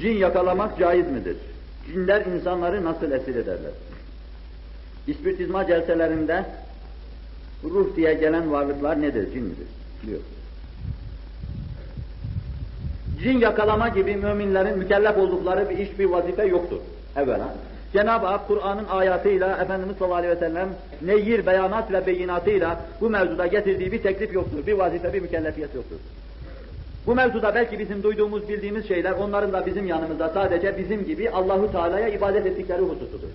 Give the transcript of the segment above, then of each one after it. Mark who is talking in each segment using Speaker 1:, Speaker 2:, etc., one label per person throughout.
Speaker 1: Cin yakalamak caiz midir? Cinler insanları nasıl esir ederler? İspiritizma celselerinde ruh diye gelen varlıklar nedir? Cin midir? Diyor. Cin yakalama gibi müminlerin mükellef oldukları bir iş, bir vazife yoktur. Evvela. Cenab-ı Hak Kur'an'ın ayatıyla Efendimiz sallallahu aleyhi ve sellem neyir, beyanat ve beyinatıyla bu mevzuda getirdiği bir teklif yoktur. Bir vazife, bir mükellefiyet yoktur. Bu mevzuda belki bizim duyduğumuz, bildiğimiz şeyler onların da bizim yanımızda sadece bizim gibi Allahu Teala'ya ibadet ettikleri hususudur.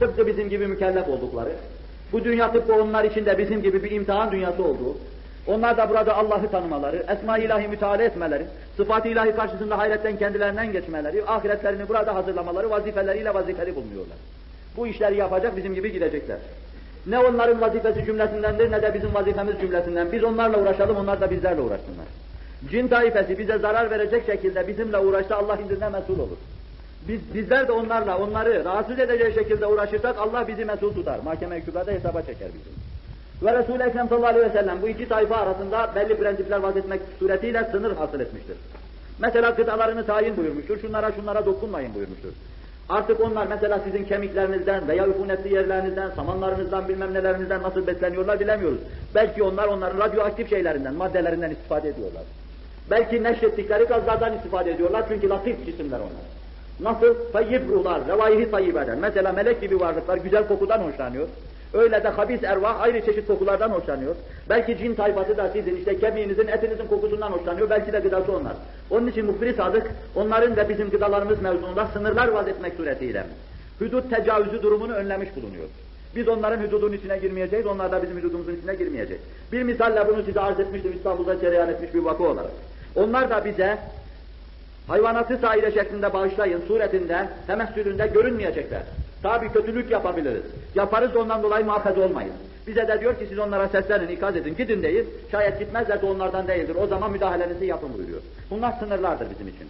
Speaker 1: Tıpkı bizim gibi mükellef oldukları, bu dünya tıpkı onlar için de bizim gibi bir imtihan dünyası olduğu, onlar da burada Allah'ı tanımaları, esma-i ilahi müteala etmeleri, sıfat-ı ilahi karşısında hayretten kendilerinden geçmeleri, ahiretlerini burada hazırlamaları vazifeleriyle vazifeli bulunuyorlar. Bu işleri yapacak bizim gibi gidecekler. Ne onların vazifesi cümlesindendir ne de bizim vazifemiz cümlesinden. Biz onlarla uğraşalım, onlar da bizlerle uğraşsınlar. Cin taifesi bize zarar verecek şekilde bizimle uğraşsa Allah indinde mesul olur. Biz, bizler de onlarla, onları rahatsız edeceği şekilde uğraşırsak Allah bizi mesul tutar. Mahkeme-i kübrada hesaba çeker bizi. Ve Resul-i Ekrem sallallahu aleyhi ve sellem bu iki tayfa arasında belli prensipler vazetmek suretiyle sınır hasıl etmiştir. Mesela gıdalarını tayin buyurmuştur, şunlara şunlara dokunmayın buyurmuştur. Artık onlar mesela sizin kemiklerinizden veya üfunetli yerlerinizden, samanlarınızdan bilmem nelerinizden nasıl besleniyorlar bilemiyoruz. Belki onlar onların radyoaktif şeylerinden, maddelerinden istifade ediyorlar. Belki neşrettikleri gazlardan istifade ediyorlar çünkü latif cisimler onlar. Nasıl? Tayyip ruhlar, revaihi tayyip eder. Mesela melek gibi varlıklar güzel kokudan hoşlanıyor. Öyle de habis ervah ayrı çeşit kokulardan hoşlanıyor. Belki cin tayfası da sizin işte kemiğinizin, etinizin kokusundan hoşlanıyor. Belki de gıdası onlar. Onun için muhbir sadık onların ve bizim gıdalarımız mevzunda sınırlar vaz etmek suretiyle hudut tecavüzü durumunu önlemiş bulunuyor. Biz onların hududunun içine girmeyeceğiz, onlar da bizim hududumuzun içine girmeyecek. Bir misalle bunu size arz etmiştim İstanbul'da cereyan etmiş bir vakı olarak. Onlar da bize hayvanatı saire şeklinde bağışlayın suretinde, temessülünde görünmeyecekler. Tabi kötülük yapabiliriz. Yaparız ondan dolayı muhafaz olmayız. Bize de diyor ki siz onlara seslenin, ikaz edin, gidin değil. Şayet gitmezler de onlardan değildir. O zaman müdahalenizi yapın buyuruyor. Bunlar sınırlardır bizim için.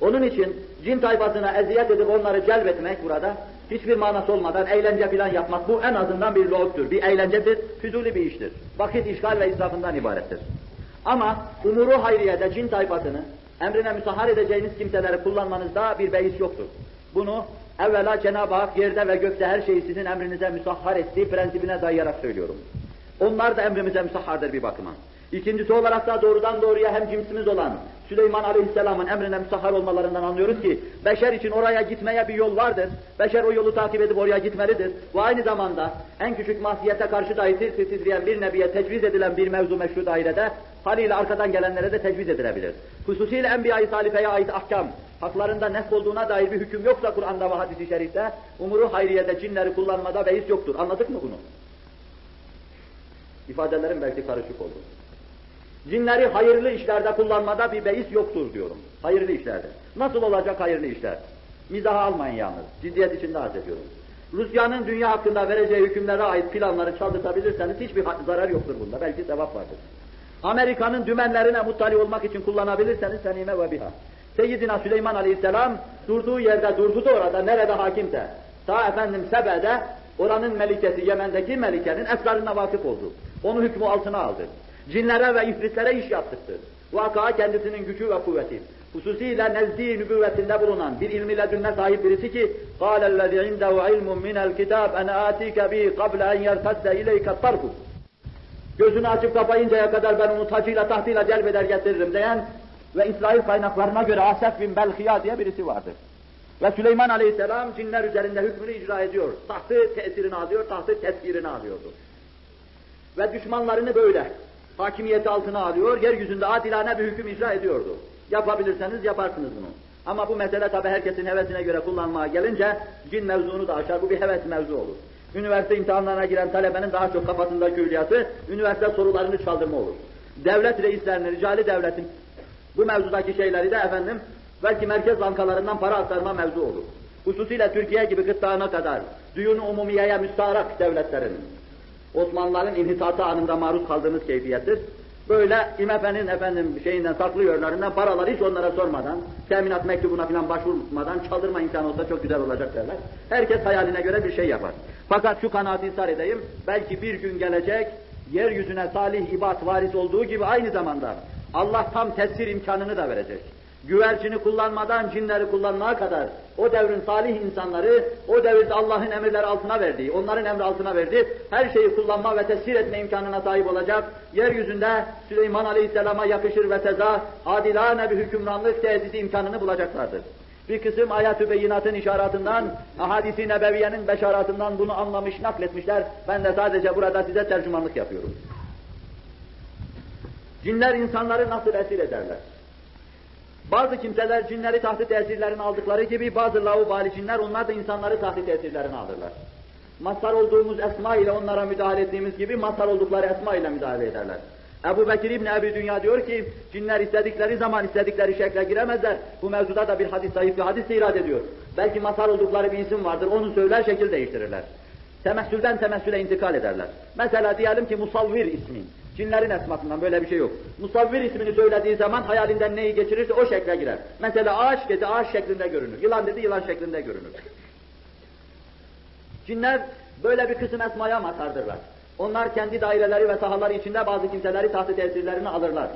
Speaker 1: Onun için cin tayfasına eziyet edip onları celbetmek burada hiçbir manası olmadan eğlence plan yapmak bu en azından bir logtur, bir eğlencedir, füzuli bir iştir. Vakit işgal ve israfından ibarettir. Ama umuru hayriyede cin tayfasını emrine müsahhar edeceğiniz kimseleri kullanmanızda bir beis yoktur. Bunu evvela Cenab-ı Hak yerde ve gökte her şeyi sizin emrinize müsahhar ettiği prensibine dayayarak söylüyorum. Onlar da emrimize müsahhardır bir bakıma. İkincisi olarak da doğrudan doğruya hem cimsimiz olan Süleyman Aleyhisselam'ın emrine müsahhar olmalarından anlıyoruz ki beşer için oraya gitmeye bir yol vardır. Beşer o yolu takip edip oraya gitmelidir. Ve aynı zamanda en küçük mahsiyete karşı dahi tir titreyen bir nebiye tecviz edilen bir mevzu meşru dairede haliyle arkadan gelenlere de tecviz edilebilir. Hususiyle Enbiya-i Salife'ye ait ahkam, haklarında nesk olduğuna dair bir hüküm yoksa Kur'an'da ve hadis-i şerifte, umuru hayriyede cinleri kullanmada beis yoktur. Anladık mı bunu? İfadelerim belki karışık oldu. Cinleri hayırlı işlerde kullanmada bir beis yoktur diyorum. Hayırlı işlerde. Nasıl olacak hayırlı işler? Mizaha almayın yalnız. Ciddiyet içinde arz ediyorum. Rusya'nın dünya hakkında vereceği hükümlere ait planları çaldırtabilirseniz hiçbir zarar yoktur bunda. Belki sevap vardır. Amerika'nın dümenlerine muttali olmak için kullanabilirseniz senime ve biha. Seyyidina Süleyman Aleyhisselam durduğu yerde durdu da orada nerede hakimse. Ta efendim Sebe'de oranın melikesi Yemen'deki melikenin esrarına vakıf oldu. Onu hükmü altına aldı. Cinlere ve ifritlere iş yaptırdı. Vaka kendisinin gücü ve kuvveti. Hususiyle nezdi nübüvvetinde bulunan bir ilmi ledünne sahip birisi ki قَالَ الَّذِي عِنْدَهُ عِلْمٌ مِنَ الْكِتَابِ أَنَا آتِيكَ بِهِ قَبْلَ أَنْ يَرْتَدَّ اِلَيْكَ الطَّرْفُ Gözünü açıp kapayıncaya kadar ben onu tacıyla tahtıyla celbeder getiririm diyen ve İsrail kaynaklarına göre Asef bin Belhiya diye birisi vardır. Ve Süleyman Aleyhisselam cinler üzerinde hükmünü icra ediyor. Tahtı tesirini alıyor, tahtı tedbirini alıyordu. Ve düşmanlarını böyle hakimiyeti altına alıyor, yeryüzünde adilane bir hüküm icra ediyordu. Yapabilirseniz yaparsınız bunu. Ama bu mesele tabi herkesin hevesine göre kullanmaya gelince cin mevzunu da aşar, bu bir heves mevzu olur. Üniversite imtihanlarına giren talebenin daha çok kafasında külliyatı, üniversite sorularını çaldırma olur. Devlet reislerinin, ricali devletin bu mevzudaki şeyleri de efendim, belki merkez bankalarından para aktarma mevzu olur. Hususiyle Türkiye gibi gıttağına kadar, düğün-ü umumiyeye müstarak devletlerin, Osmanlıların inhitatı anında maruz kaldığımız keyfiyettir. Böyle IMF'nin efendim şeyinden saklıyorlarından paraları hiç onlara sormadan, teminat mektubuna falan başvurmadan çaldırma imkanı olsa çok güzel olacak derler. Herkes hayaline göre bir şey yapar. Fakat şu kanaati ısrar edeyim, belki bir gün gelecek, yeryüzüne salih ibad varis olduğu gibi aynı zamanda Allah tam tesir imkanını da verecek. Güvercini kullanmadan cinleri kullanmaya kadar o devrin salih insanları, o devirde Allah'ın emirleri altına verdiği, onların emri altına verdiği her şeyi kullanma ve tesir etme imkanına sahip olacak, yeryüzünde Süleyman Aleyhisselam'a yakışır ve teza, adilane bir hükümranlık tesisi imkanını bulacaklardır. Bir kısım ayet-ü beyinatın işaratından, ahadisi nebeviyenin beşaratından bunu anlamış, nakletmişler. Ben de sadece burada size tercümanlık yapıyorum. Cinler insanları nasıl esir ederler? Bazı kimseler cinleri tahtı tesirlerini aldıkları gibi bazı laubali cinler onlar da insanları tahtı tesirlerini alırlar. Mazhar olduğumuz esma ile onlara müdahale ettiğimiz gibi mazhar oldukları esma ile müdahale ederler. Ebu Bekir İbni Ebi Dünya diyor ki, cinler istedikleri zaman istedikleri şekle giremezler. Bu mevzuda da bir hadis, zayıf bir hadis irad ediyor. Belki mazhar oldukları bir isim vardır, onu söyler, şekil değiştirirler. Temessülden temessüle intikal ederler. Mesela diyelim ki Musavvir ismi. Cinlerin esmasından böyle bir şey yok. Musavvir ismini söylediği zaman hayalinden neyi geçirirse o şekle girer. Mesela ağaç dedi ağaç şeklinde görünür. Yılan dedi yılan şeklinde görünür. Cinler böyle bir kısım esmaya mazhardırlar. Onlar kendi daireleri ve sahaları içinde bazı kimseleri tahtı tesirlerini alırlar.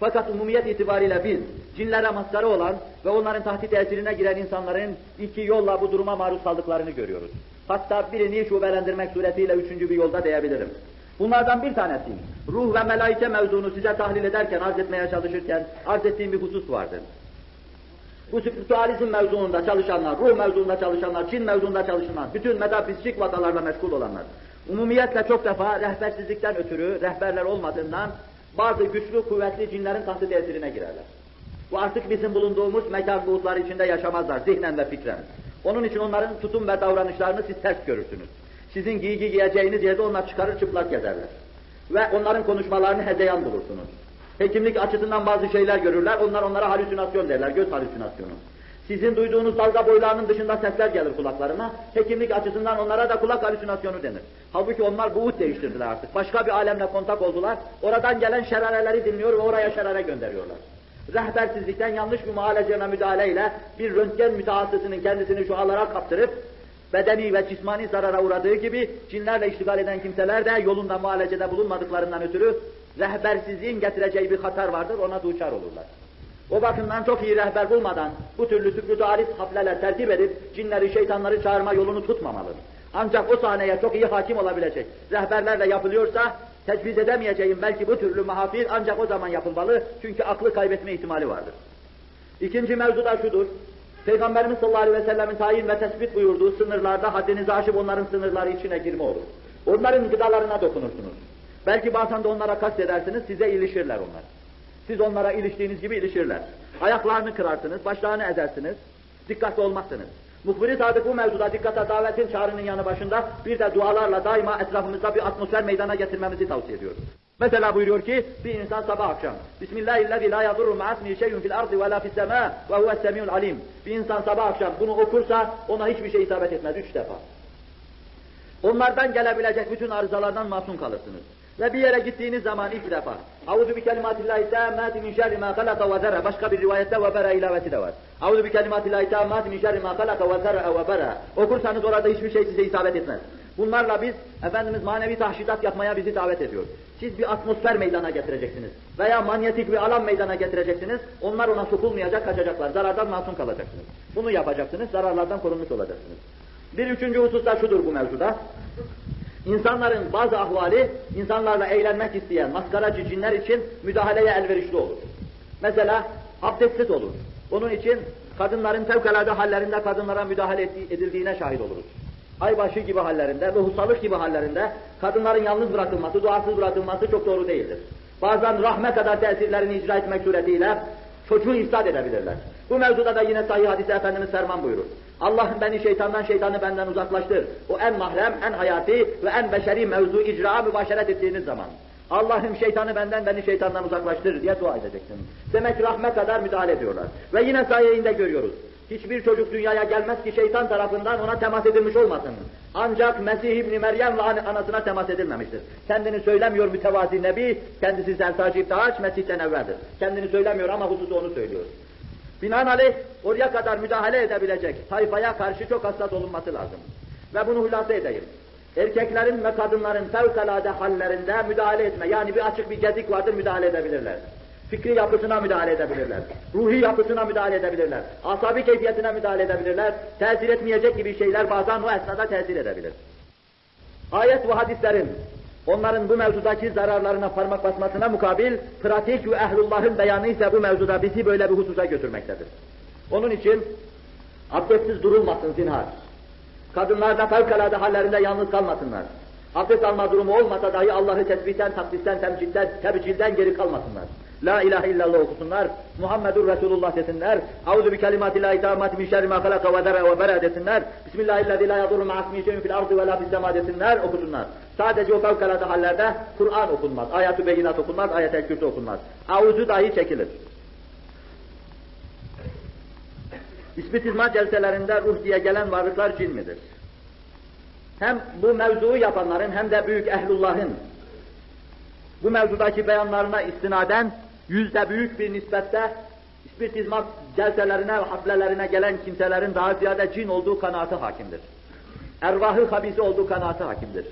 Speaker 1: Fakat umumiyet itibariyle biz cinlere maskara olan ve onların tahti tesirine giren insanların iki yolla bu duruma maruz kaldıklarını görüyoruz. Hatta birini şubelendirmek suretiyle üçüncü bir yolda diyebilirim. Bunlardan bir tanesi, ruh ve melaike mevzunu size tahlil ederken, arz etmeye çalışırken arz ettiğim bir husus vardır. Bu spiritüalizm mevzuunda çalışanlar, ruh mevzuunda çalışanlar, cin mevzuunda çalışanlar, bütün metafizik vakalarla meşgul olanlar, umumiyetle çok defa rehbersizlikten ötürü, rehberler olmadığından bazı güçlü, kuvvetli cinlerin tahtı tesirine girerler. Bu artık bizim bulunduğumuz mekan buğutları içinde yaşamazlar, zihnen ve fikren. Onun için onların tutum ve davranışlarını siz ters görürsünüz. Sizin giygi giyeceğiniz yerde onlar çıkarır çıplak gezerler. Ve onların konuşmalarını hezeyan bulursunuz. Hekimlik açısından bazı şeyler görürler, onlar onlara halüsinasyon derler, göz halüsinasyonu. Sizin duyduğunuz dalga boylarının dışında sesler gelir kulaklarına, hekimlik açısından onlara da kulak halüsinasyonu denir. Halbuki onlar buğut değiştirdiler artık, başka bir alemle kontak oldular, oradan gelen şerareleri dinliyor ve oraya şerare gönderiyorlar. Rehbersizlikten yanlış bir muhaleceme müdahaleyle bir röntgen mütehassısının kendisini şu alara kaptırıp, bedeni ve cismani zarara uğradığı gibi cinlerle iştigal eden kimseler de yolunda muhalecede bulunmadıklarından ötürü rehbersizliğin getireceği bir hatar vardır, ona duçar olurlar. O bakımdan çok iyi rehber bulmadan bu türlü sükrü arif hafleler tertip edip cinleri, şeytanları çağırma yolunu tutmamalı. Ancak o sahneye çok iyi hakim olabilecek rehberlerle yapılıyorsa tecviz edemeyeceğim belki bu türlü mahafil ancak o zaman yapılmalı çünkü aklı kaybetme ihtimali vardır. İkinci mevzu da şudur. Peygamberimiz sallallahu aleyhi ve sellemin tayin ve tespit buyurduğu sınırlarda haddinizi aşıp onların sınırları içine girme olur. Onların gıdalarına dokunursunuz. Belki bazen de onlara kastedersiniz, size ilişirler onlar. Siz onlara iliştiğiniz gibi ilişirler. Ayaklarını kırarsınız, başlarını ezersiniz, dikkatli olmazsınız. Muhbir-i Sadık bu mevzuda dikkate davetin çağrının yanı başında bir de dualarla daima etrafımızda bir atmosfer meydana getirmemizi tavsiye ediyor. Mesela buyuruyor ki bir insan sabah akşam Bismillahirrahmanirrahim la yadurru ma'asmi şey'un fil ardı ve la fis sema ve huves semiul alim. Bir insan sabah akşam bunu okursa ona hiçbir şey isabet etmez üç defa. Onlardan gelebilecek bütün arızalardan masum kalırsınız. Ve bir yere gittiğiniz zaman ilk defa Auzu bi kelimatillahi tammati min şerri ma halaka ve zerre başka bir rivayette ve bera ilavesi de var. Auzu bi kelimatillahi tammati min şerri ma halaka ve zerre ve bera. Okursanız orada hiçbir şey size isabet etmez. Bunlarla biz Efendimiz manevi tahşidat yapmaya bizi davet ediyor. Siz bir atmosfer meydana getireceksiniz. Veya manyetik bir alan meydana getireceksiniz. Onlar ona sokulmayacak, kaçacaklar. Zarardan masum kalacaksınız. Bunu yapacaksınız, zararlardan korunmuş olacaksınız. Bir üçüncü husus da şudur bu mevzuda. İnsanların bazı ahvali, insanlarla eğlenmek isteyen maskaracı cinler için müdahaleye elverişli olur. Mesela abdestsiz olur. Onun için kadınların fevkalade hallerinde kadınlara müdahale edildiğine şahit oluruz. Aybaşı gibi hallerinde, ruhsalık gibi hallerinde kadınların yalnız bırakılması, duasız bırakılması çok doğru değildir. Bazen rahme kadar tesirlerini icra etmek suretiyle çocuğu ifsad edebilirler. Bu mevzuda da yine sahih hadise Efendimiz Serman buyurur. Allah'ım beni şeytandan, şeytanı benden uzaklaştır. O en mahrem, en hayati ve en beşeri mevzu icra mübaşeret ettiğiniz zaman. Allah'ım şeytanı benden, beni şeytandan uzaklaştır diye dua edeceksin. Demek rahme kadar müdahale ediyorlar. Ve yine sayeyinde görüyoruz. Hiçbir çocuk dünyaya gelmez ki şeytan tarafından ona temas edilmiş olmasın. Ancak Mesih İbni Meryem ve anasına temas edilmemiştir. Kendini söylemiyor mütevazi Nebi, kendisi Sertaç İbtihaç, Mesih'ten evveldir. Kendini söylemiyor ama hususu onu söylüyor. Binaenaleyh oraya kadar müdahale edebilecek tayfaya karşı çok hassas olunması lazım. Ve bunu hülasa edeyim. Erkeklerin ve kadınların fevkalade hallerinde müdahale etme, yani bir açık bir gedik vardır müdahale edebilirler. Fikri yapısına müdahale edebilirler. Ruhi yapısına müdahale edebilirler. Asabi keyfiyetine müdahale edebilirler. Tesir etmeyecek gibi şeyler bazen o esnada tesir edebilir. Ayet ve hadislerin onların bu mevzudaki zararlarına parmak basmasına mukabil pratik ve ehlullahın beyanı ise bu mevzuda bizi böyle bir hususa götürmektedir. Onun için abdestsiz durulmasın zinhar. Kadınlar da fevkalade hallerinde yalnız kalmasınlar. Abdest alma durumu olmasa dahi Allah'ı tesbihten, takdisten, temcilden, tebcilden geri kalmasınlar. La ilahe illallah okusunlar. Muhammedur Resulullah desinler. Auzu bi kelimatillahi tammati min şerri ma halaka ve dara ve bera desinler. Bismillahirrahmanirrahim. La yadurru ma'asmi şeyin fil ardı ve la fis desinler. Okusunlar. Sadece o fevkalade hallerde Kur'an okunmaz. Ayet-i beyinat okunmaz. Ayet-el kürsü okunmaz. Auzu dahi çekilir. İspitizma celselerinde ruh diye gelen varlıklar cin midir? Hem bu mevzuu yapanların hem de büyük ehlullahın bu mevzudaki beyanlarına istinaden yüzde büyük bir nispette ispitizma celselerine ve haflelerine gelen kimselerin daha ziyade cin olduğu kanaati hakimdir. Ervahı habisi olduğu kanaati hakimdir.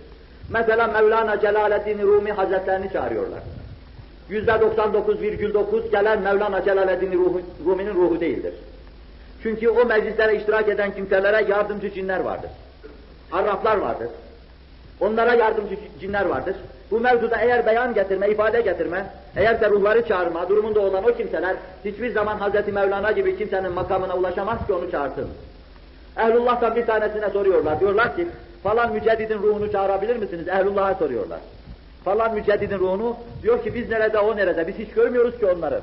Speaker 1: Mesela Mevlana Celaleddin Rumi Hazretlerini çağırıyorlar. Yüzde 99,9 gelen Mevlana Celaleddin Rumi'nin ruhu değildir. Çünkü o meclislere iştirak eden kimselere yardımcı cinler vardır. Arraflar vardır. Onlara yardımcı cinler vardır. Bu mevzuda eğer beyan getirme, ifade getirme, eğer de ruhları çağırma durumunda olan o kimseler hiçbir zaman Hz. Mevlana gibi kimsenin makamına ulaşamaz ki onu çağırsın. Ehlullah'tan bir tanesine soruyorlar. Diyorlar ki falan müceddidin ruhunu çağırabilir misiniz? Ehlullah'a soruyorlar. Falan müceddidin ruhunu diyor ki biz nerede o nerede? Biz hiç görmüyoruz ki onları.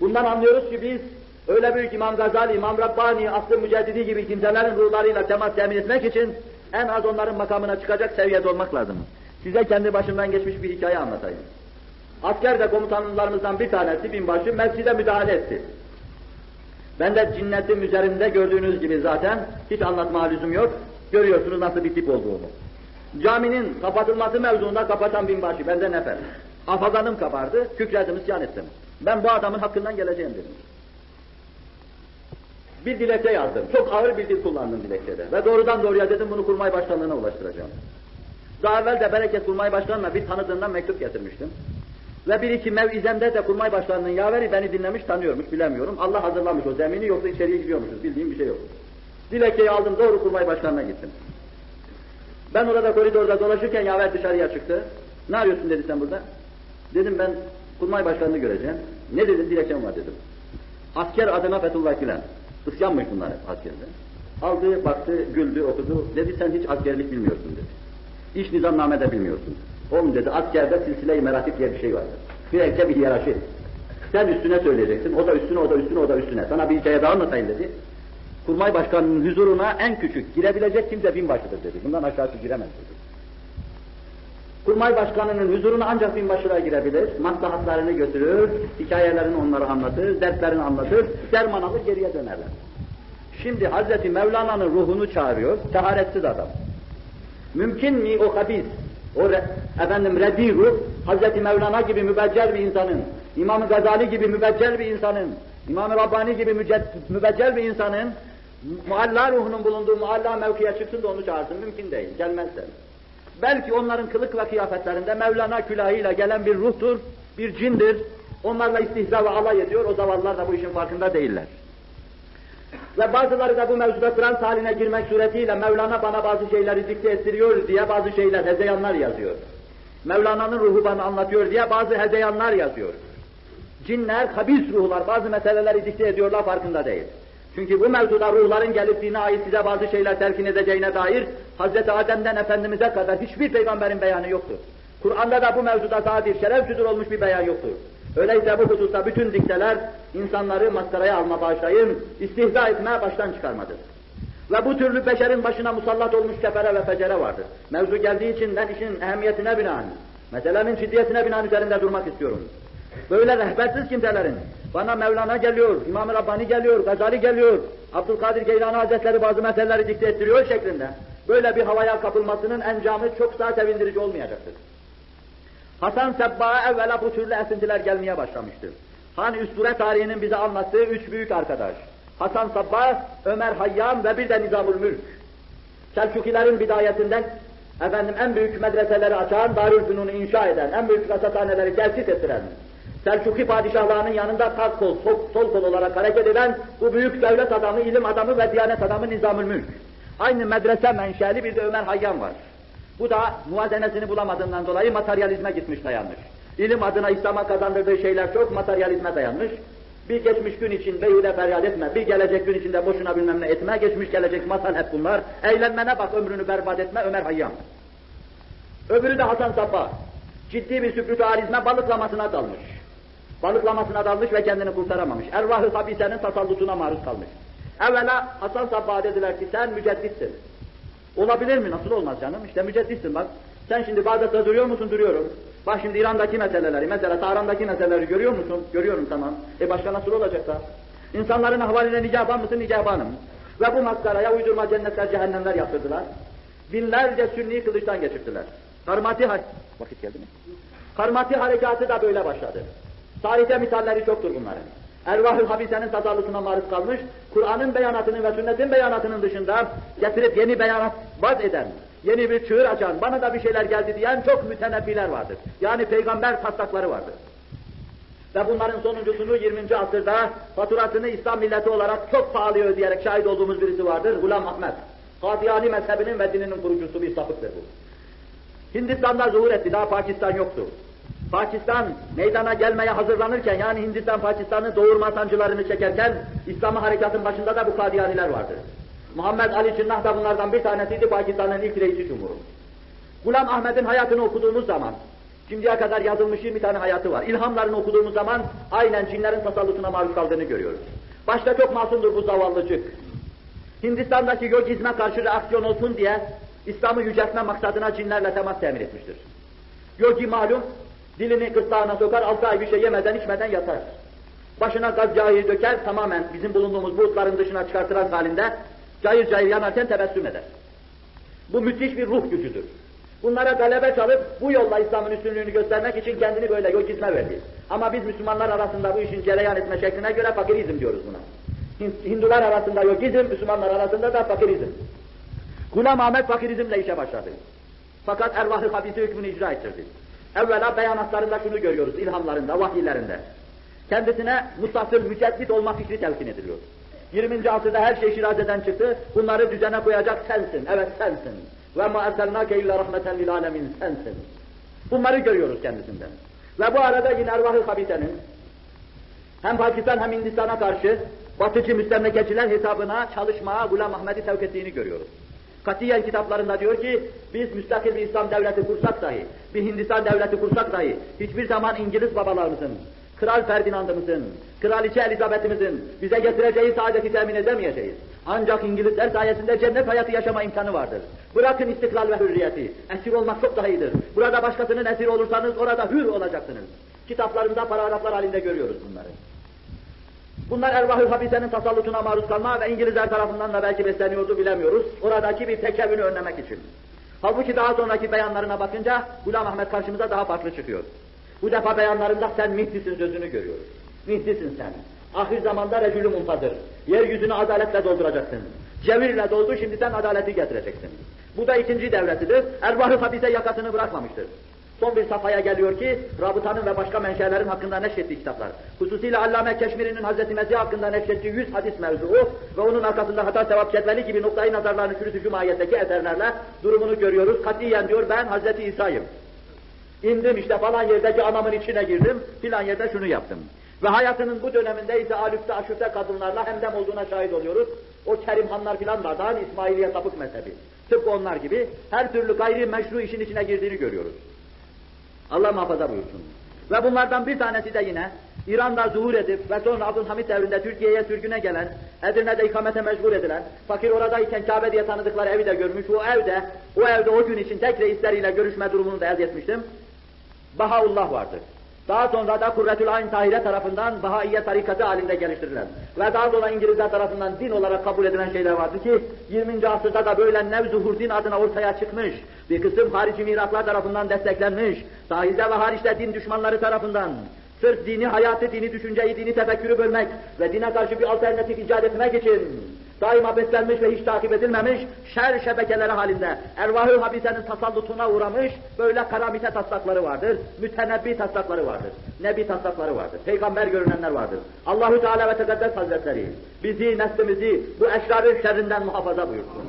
Speaker 1: Bundan anlıyoruz ki biz öyle büyük İmam Gazali, İmam Rabbani, Aslı Müceddidi gibi kimselerin ruhlarıyla temas temin etmek için en az onların makamına çıkacak seviyede olmak lazım. Size kendi başımdan geçmiş bir hikaye anlatayım. Askerde komutanlarımızdan bir tanesi binbaşı mescide müdahale etti. Ben de cinnetim üzerinde gördüğünüz gibi zaten hiç anlatma lüzum yok. Görüyorsunuz nasıl bir tip olduğumu. Caminin kapatılması mevzuunda kapatan binbaşı, benden nefer. Afaganım kabardı, kükredim, isyan ettim. Ben bu adamın hakkından geleceğim dedim. Bir dilekçe yazdım. Çok ağır bir dil kullandım dilekçede. Ve doğrudan doğruya dedim bunu kurmay başkanlığına ulaştıracağım. Daha evvel de Bereket Kurmay Başkanı'na bir tanıdığından mektup getirmiştim. Ve bir iki mevizemde de Kurmay Başkanı'nın yaveri beni dinlemiş, tanıyormuş, bilemiyorum. Allah hazırlamış o zemini, yoksa içeriye gidiyormuşuz, bildiğim bir şey yok. Dilekçeyi aldım, doğru Kurmay Başkanı'na gittim. Ben orada koridorda dolaşırken yaver dışarıya çıktı. Ne arıyorsun dedi sen burada? Dedim ben Kurmay Başkanı'nı göreceğim. Ne dedin? Dilekçem var dedim. Asker adına Fethullah Gülen. Isyanmış bunlar askerde. Aldı, baktı, güldü, okudu. Dedi sen hiç askerlik bilmiyorsun dedi. İş nizamname de bilmiyorsun. Oğlum dedi askerde silsile-i meratip diye bir şey vardır. Bir erke bir hiyerarşi. Sen üstüne söyleyeceksin. O da üstüne, o da üstüne, o da üstüne. Sana bir hikaye daha anlatayım dedi. Kurmay başkanının huzuruna en küçük girebilecek kimse binbaşıdır dedi. Bundan aşağısı giremez dedi. Kurmay başkanının huzuruna ancak binbaşılar girebilir. Maslahatlarını götürür, hikayelerini onlara anlatır, dertlerini anlatır, derman alır geriye dönerler. Şimdi Hazreti Mevlana'nın ruhunu çağırıyor, teharetsiz adam. Mümkün mi o habis, o re, efendim reddi ruh, Hazreti Mevlana gibi mübeccel bir insanın, İmam Gazali gibi mübeccel bir insanın, İmam Rabbani gibi mübeccel bir insanın mualla ruhunun bulunduğu mualla mevkiye çıksın da onu çağırsın. Mümkün değil, gelmezler. Belki onların kılık ve kıyafetlerinde Mevlana külahıyla gelen bir ruhtur, bir cindir. Onlarla istihza ve alay ediyor, o zavallılar da bu işin farkında değiller. Ve bazıları da bu mevzuda trans haline girmek suretiyle Mevlana bana bazı şeyleri dikte ettiriyor diye bazı şeyler, hezeyanlar yazıyor. Mevlana'nın ruhu bana anlatıyor diye bazı hezeyanlar yazıyor. Cinler, habis ruhlar bazı meseleleri dikte ediyorlar farkında değil. Çünkü bu mevzuda ruhların gelip dine ait size bazı şeyler telkin edeceğine dair Hz. Adem'den Efendimiz'e kadar hiçbir peygamberin beyanı yoktur. Kur'an'da da bu mevzuda sadir, şeref olmuş bir beyan yoktur. Öyleyse bu hususta bütün dikteler insanları maskaraya alma başlayın, istihza etmeye baştan çıkarmadır. Ve bu türlü beşerin başına musallat olmuş kefere ve fecere vardır. Mevzu geldiği için ben işin ehemmiyetine binaen, meselenin ciddiyetine binaen üzerinde durmak istiyorum. Böyle rehbersiz kimselerin, bana Mevlana geliyor, İmam-ı Rabbani geliyor, Gazali geliyor, Abdülkadir Geylani Hazretleri bazı meseleleri dikte ettiriyor şeklinde, böyle bir havaya kapılmasının encamı çok daha sevindirici olmayacaktır. Hasan Sebba'ya evvela bu türlü esintiler gelmeye başlamıştır. Hani Üstüre tarihinin bize anlattığı üç büyük arkadaş. Hasan Sabba, Ömer Hayyam ve bir de Nizamul Mülk. Selçukilerin bidayetinden efendim en büyük medreseleri açan, Darülfünun'u inşa eden, en büyük rasathaneleri tesis ettiren, Selçuklu padişahlarının yanında sağ kol, sol, sol kol olarak hareket eden bu büyük devlet adamı, ilim adamı ve diyanet adamı Nizamül Mülk. Aynı medrese menşeli bir de Ömer Hayyam var. Bu da muazenesini bulamadığından dolayı materyalizme gitmiş dayanmış. İlim adına İslam'a kazandırdığı şeyler çok materyalizme dayanmış. Bir geçmiş gün için beyhude feryat etme, bir gelecek gün içinde boşuna bilmem ne etme, geçmiş gelecek masal hep bunlar. Eğlenmene bak, ömrünü berbat etme Ömer Hayyam. Öbürü de Hasan Safa. Ciddi bir süprütüalizme balıklamasına dalmış. Balıklamasına dalmış ve kendini kurtaramamış. Ervah-ı habisenin tasallutuna maruz kalmış. Evvela Hasan Safa dediler ki sen mücedditsin. Olabilir mi? Nasıl olmaz canım? İşte mücedditsin bak. Sen şimdi Bağdat'ta duruyor musun? Duruyorum. Bak şimdi İran'daki meseleleri, mesela Tahran'daki meseleleri görüyor musun? Görüyorum tamam. E başka nasıl olacak da? İnsanların ahvaline nicaban mısın? Nicabanım. Ve bu maskaraya uydurma cennetler, cehennemler yaptırdılar. Binlerce sünni kılıçtan geçirdiler. Karmati Vakit geldi mi? Karmati harekatı da böyle başladı. Tarihte misalleri çoktur bunların. Ervah-ı habisenin tasarrufuna maruz kalmış, Kur'an'ın beyanatının ve sünnetin beyanatının dışında getirip yeni beyanat vaz eden, yeni bir çığır açan, bana da bir şeyler geldi diyen çok mütenebbiler vardır. Yani peygamber taslakları vardır. Ve bunların sonuncusunu 20. asırda faturasını İslam milleti olarak çok pahalı ödeyerek şahit olduğumuz birisi vardır, Gulam Ahmet. Kadiyani mezhebinin ve dininin kurucusu bir sapıktır bu. Hindistan'da zuhur etti, daha Pakistan yoktu. Pakistan meydana gelmeye hazırlanırken yani Hindistan Pakistan'ın doğurma sancılarını çekerken İslam'ı harekatın başında da bu Kadiyaniler vardı. Muhammed Ali Cinnah da bunlardan bir tanesiydi Pakistan'ın ilk reisi cumhuru. Gulam Ahmet'in hayatını okuduğumuz zaman şimdiye kadar yazılmış 20 tane hayatı var. İlhamlarını okuduğumuz zaman aynen cinlerin tasallutuna maruz kaldığını görüyoruz. Başta çok masumdur bu zavallıcık. Hindistan'daki yogizme karşı reaksiyon olsun diye İslam'ı yüceltme maksadına cinlerle temas temin etmiştir. Yogi malum Dilini gırtlağına sokar, altı ay bir şey yemeden içmeden yatar. Başına gaz cahil döker, tamamen bizim bulunduğumuz bulutların dışına çıkartılan halinde cayır cayır yanarken tebessüm eder. Bu müthiş bir ruh gücüdür. Bunlara galebe çalıp bu yolla İslam'ın üstünlüğünü göstermek için kendini böyle yogizme verdi. Ama biz Müslümanlar arasında bu işin cereyan etme şekline göre fakirizm diyoruz buna. Hindular arasında yogizm, Müslümanlar arasında da fakirizm. Gulam Ahmet fakirizmle işe başladı. Fakat ervah-ı habisi hükmünü icra ettirdi. Evvela beyanatlarında şunu görüyoruz, ilhamlarında, vahiylerinde. Kendisine musafir, müceddit olma fikri telkin ediliyor. 20. asırda her şey Şiraze'den çıktı, bunları düzene koyacak sensin, evet sensin. Ve ma erselnâke illa rahmeten lil alemin, sensin. Bunları görüyoruz kendisinden. Ve bu arada yine ervah-ı habitenin hem Pakistan hem Hindistan'a karşı batıcı müstemlekeciler hesabına çalışmaya Gulam Ahmet'i sevk ettiğini görüyoruz. Katiyen kitaplarında diyor ki, biz müstakil bir İslam devleti kursak dahi, bir Hindistan devleti kursak dahi, hiçbir zaman İngiliz babalarımızın, Kral Ferdinand'ımızın, Kraliçe Elizabeth'imizin bize getireceği saadeti temin edemeyeceğiz. Ancak İngilizler sayesinde cennet hayatı yaşama imkanı vardır. Bırakın istiklal ve hürriyeti. Esir olmak çok daha iyidir. Burada başkasının esiri olursanız orada hür olacaksınız. Kitaplarında paragraflar halinde görüyoruz bunları. Bunlar ervah-ı habisenin tasallutuna maruz kalma ve İngilizler tarafından da belki besleniyordu bilemiyoruz. Oradaki bir tekevünü önlemek için. Halbuki daha sonraki beyanlarına bakınca Gulam Ahmet karşımıza daha farklı çıkıyor. Bu defa beyanlarında sen mihdisin sözünü görüyoruz. Mihdisin sen. Ahir zamanda recülü muntadır. Yeryüzünü adaletle dolduracaksın. Cevirle doldu, şimdi sen adaleti getireceksin. Bu da ikinci devresidir. Ervah-ı habise yakasını bırakmamıştır. Son bir safhaya geliyor ki, rabıtanın ve başka menşelerin hakkında neşrettiği kitaplar. Hususiyle Allame Keşmiri'nin Hazreti Mesih hakkında neşrettiği yüz hadis mevzuu ve onun arkasında hata sevap cetveli gibi noktayı nazarlarını çürütücü mahiyetteki eserlerle durumunu görüyoruz. Katiyen diyor ben Hazreti İsa'yım. İndim işte falan yerdeki anamın içine girdim, filan yerde şunu yaptım. Ve hayatının bu döneminde ise alüfte aşüfte kadınlarla hemdem olduğuna şahit oluyoruz. O kerimhanlar filan vardı hani İsmailiye sapık mezhebi. Tıpkı onlar gibi her türlü gayri meşru işin içine girdiğini görüyoruz. Allah muhafaza buyursun. Ve bunlardan bir tanesi de yine İran'da zuhur edip ve sonra Abdülhamit devrinde Türkiye'ye sürgüne gelen, Edirne'de ikamete mecbur edilen, fakir oradayken Kabe diye tanıdıkları evi de görmüş, o evde, o evde o gün için tek reisleriyle görüşme durumunu da elde etmiştim. Bahaullah vardır. Daha sonra da Kurretül Ayn Tahire tarafından Bahaiye tarikatı halinde geliştirilen ve daha sonra İngilizler tarafından din olarak kabul edilen şeyler vardı ki 20. asırda da böyle nevzuhur din adına ortaya çıkmış, bir kısım harici miraklar tarafından desteklenmiş, sahilde ve hariçte din düşmanları tarafından sırf dini hayatı, dini düşünceyi, dini tefekkürü bölmek ve dine karşı bir alternatif icat etmek için daima beslenmiş ve hiç takip edilmemiş, şer şebekeleri halinde, ervahı habisenin tasallutuna uğramış, böyle karamite taslakları vardır, mütenebbi taslakları vardır, nebi taslakları vardır, peygamber görünenler vardır. Allahü Teala ve Tekaddes Hazretleri bizi, neslimizi bu eşrarın şerrinden muhafaza buyursun.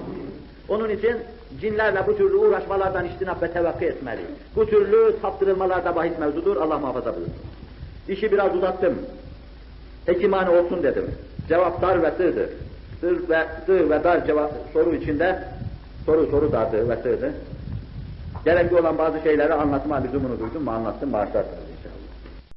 Speaker 1: Onun için cinlerle bu türlü uğraşmalardan iştinap ve tevakkı etmeli. Bu türlü saptırılmalar da bahis mevzudur, Allah muhafaza buyursun. İşi biraz uzattım. Hekimane olsun dedim. Cevap dar ve sığdır. Sır ve sığ ve dar cevap soru içinde soru soru dardı ve sığdı. Gerekli olan bazı şeyleri anlatma lüzumunu duydum mu anlattım bağışlarsınız inşallah.